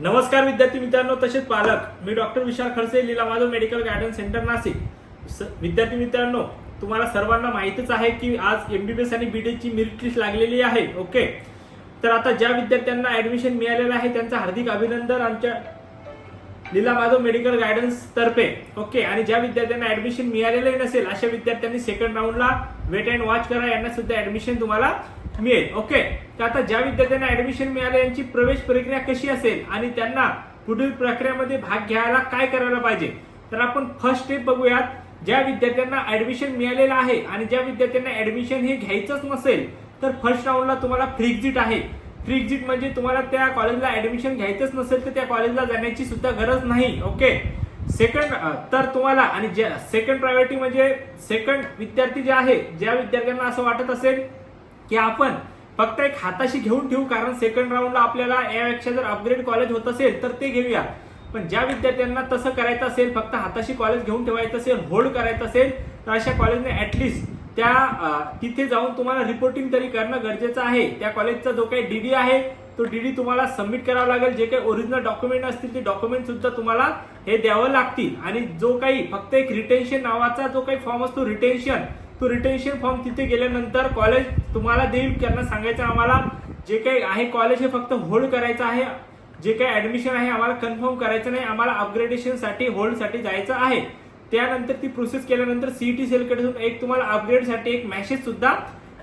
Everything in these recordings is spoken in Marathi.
नमस्कार विद्यार्थी मित्रांनो तसेच पालक. मी doctor Vishal Khadse Leela Madhav medical guidance centre Nashik. स- विद्यार्थी मित्रांनो तुम्हाला सर्वांना माहितीच आहे की आज एमबीबीएस आणि बीडीची मेरिट लिस्ट लागलेली आहे ओके? तर आता ज्या विद्यार्थ्यांना ऍडमिशन मिळालेलं आहे त्यांचं हार्दिक अभिनंदन आमच्या लीला माधव मेडिकल गायडन्स तर्फे ओके? आणि ज्या विद्यार्थ्यांना ऍडमिशन मिळालेलं नसेल अशा विद्यार्थ्यांनी सेकंड राऊंडला वेट अँड वॉच करा. यांना सुद्धा ऍडमिशन तुम्हाला मिळेल. ओके. तर आता ज्या विद्यार्थ्यांना ऍडमिशन मिळालं यांची प्रवेश प्रक्रिया कशी असेल आणि त्यांना पुढील प्रक्रियेमध्ये भाग घ्यायला काय करायला पाहिजे? तर आपण फर्स्ट स्टेप बघूयात. ज्या विद्यार्थ्यांना ऍडमिशन मिळालेलं आहे आणि ज्या विद्यार्थ्यांना ऍडमिशन हे घ्यायचंच नसेल तर फर्स्ट राऊंडला तुम्हाला फ्री एक्झिट आहे. फ्री एक्झिट म्हणजे तुम्हाला त्या कॉलेजला ऍडमिशन घ्यायचंच नसेल तर त्या कॉलेजला जाण्याची सुद्धा गरज नाही. ओके. सेकंड तर तुम्हाला आणि ज्या सेकंड प्रायोरिटी म्हणजे सेकंड विद्यार्थी जे आहे ज्या विद्यार्थ्यांना असं वाटत असेल की आपण फक्त एक हाताशी घेऊन ठेवू कारण सेकंड राऊंडला आपल्याला यापेक्षा जर अपग्रेड कॉलेज होत असेल तर ते घेऊया. पण ज्या विद्यार्थ्यांना तसं करायचं असेल फक्त हाताशी कॉलेज घेऊन ठेवायचं असेल होल्ड करायचं असेल तर अशा कॉलेजने ऍटलिस्ट त्या तिथे जाऊन तुम्हाला रिपोर्टिंग तरी करणं गरजेचं आहे. त्या कॉलेजचा जो काही डीडी आहे तो डीडी तुम्हाला सबमिट करावा लागेल. जे काही ओरिजिनल डॉक्युमेंट असतील ते डॉक्युमेंट सुद्धा तुम्हाला हे द्यावं लागतील. आणि जो काही फक्त एक रिटेन्शन नावाचा जो काही फॉर्म असतो रिटेन्शन तो रिटेन्शन फॉर्म तिथे गेल्यानंतर कॉलेज तुम्हाला देईल. त्यांना सांगायचं आम्हाला जे काही आहे कॉलेज हे फक्त होल्ड करायचं आहे. जे काही ऍडमिशन आहे आम्हाला कन्फर्म करायचं नाही. आम्हाला अपग्रेडेशनसाठी होल्डसाठी जायचं आहे. त्यानंतर ती प्रोसेस केल्यानंतर सीईटी सेलकडून एक तुम्हाला अपग्रेडसाठी एक मेसेज सुद्धा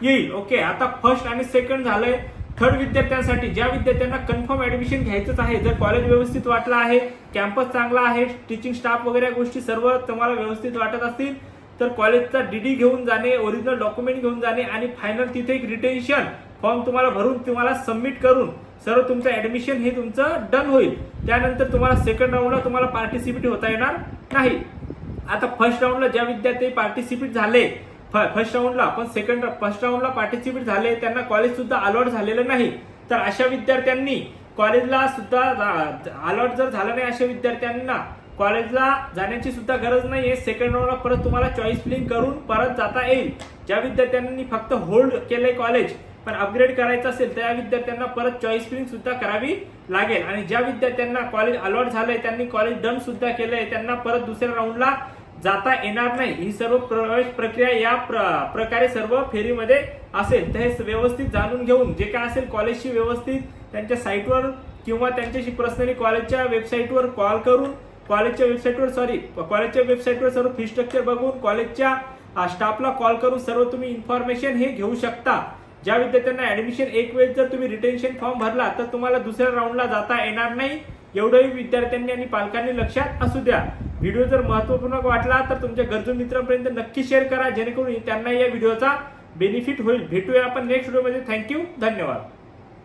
येईल. ओके आता फर्स्ट आणि सेकंड झालंय. थर्ड विद्यार्थ्यांसाठी ज्या विद्यार्थ्यांना कन्फर्म ऍडमिशन घ्यायचंच आहे जर कॉलेज व्यवस्थित वाटलं आहे कॅम्पस चांगला आहे टीचिंग स्टाफ वगैरे गोष्टी सर्व तुम्हाला व्यवस्थित वाटत असतील तर कॉलेजचा डीडी घेऊन जाणे ओरिजिनल डॉक्युमेंट घेऊन जाणे आणि फायनल तिथे एक रिटेन्शन फॉर्म तुम्हाला भरून तुम्हाला सबमिट करून सर्व तुमचं ऍडमिशन हे तुमचं डन होईल. त्यानंतर तुम्हाला सेकंड राऊंडला तुम्हाला पार्टिसिपेट होता येणार नाही. आता फर्स्ट राऊंडला ज्या विद्यार्थी पार्टिसिपेट झाले फर्स्ट राऊंडला पण सेकंड फर्स्ट राऊंडला पार्टिसिपेट झाले त्यांना कॉलेज सुद्धा अलॉट झालेलं नाही. तर अशा विद्यार्थ्यांनी कॉलेजला सुद्धा अलॉट जर झालं नाही अशा विद्यार्थ्यांना कॉलेजला जाण्याची सुद्धा गरज आहे सेकंड राऊंडला परत तुम्हाला चॉईस फिलिंग करून परत जाता येईल. ज्या विद्यार्थ्यांनी फक्त होल्ड केले कॉलेज पण अपग्रेड करायचं असेल त्या विद्यार्थ्यांना परत चॉईस फिलिंग सुद्धा करावी लागेल. आणि ज्या विद्यार्थ्यांना कॉलेज अलॉट झालंय त्यांनी कॉलेज डन सुद्धा केलंय त्यांना परत दुसऱ्या राऊंडला जाता येणार नाही. ही सर्व प्रवेश प्रक्रिया या प्र- प्रकारे सर्व फेरीमध्ये असेल. तर हे व्यवस्थित जाणून घेऊन जे काय असेल कॉलेजशी व्यवस्थित त्यांच्या साईटवर किंवा त्यांच्याशी पर्सनली कॉलेजच्या वेबसाईटवर कॉल करून कॉलेजच्या वेबसाईटवर सॉरी कॉलेजच्या वेबसाईटवर सर्व फी स्ट्रक्चर बघून कॉलेजच्या स्टाफला कॉल करून सर्व तुम्ही इन्फॉर्मेशन हे घेऊ शकता. ज्या विद्यार्थ्यांना ऍडमिशन एक वेळेस जर तुम्ही रिटेन्शन फॉर्म भरला तर तुम्हाला दुसऱ्या राऊंडला जाता येणार नाही. एवढंही विद्यार्थ्यांनी आणि पालकांनी लक्षात असू द्या. व्हिडिओ जर महत्त्वपूर्ण वाटला तर तुमच्या गरजू मित्रांपर्यंत नक्की शेअर करा. जेणेकरून त्यांना या व्हिडिओचा बेनिफिट होईल. भेटूया आपण नेक्स्ट व्हिडिओमध्ये थँक्यू धन्यवाद.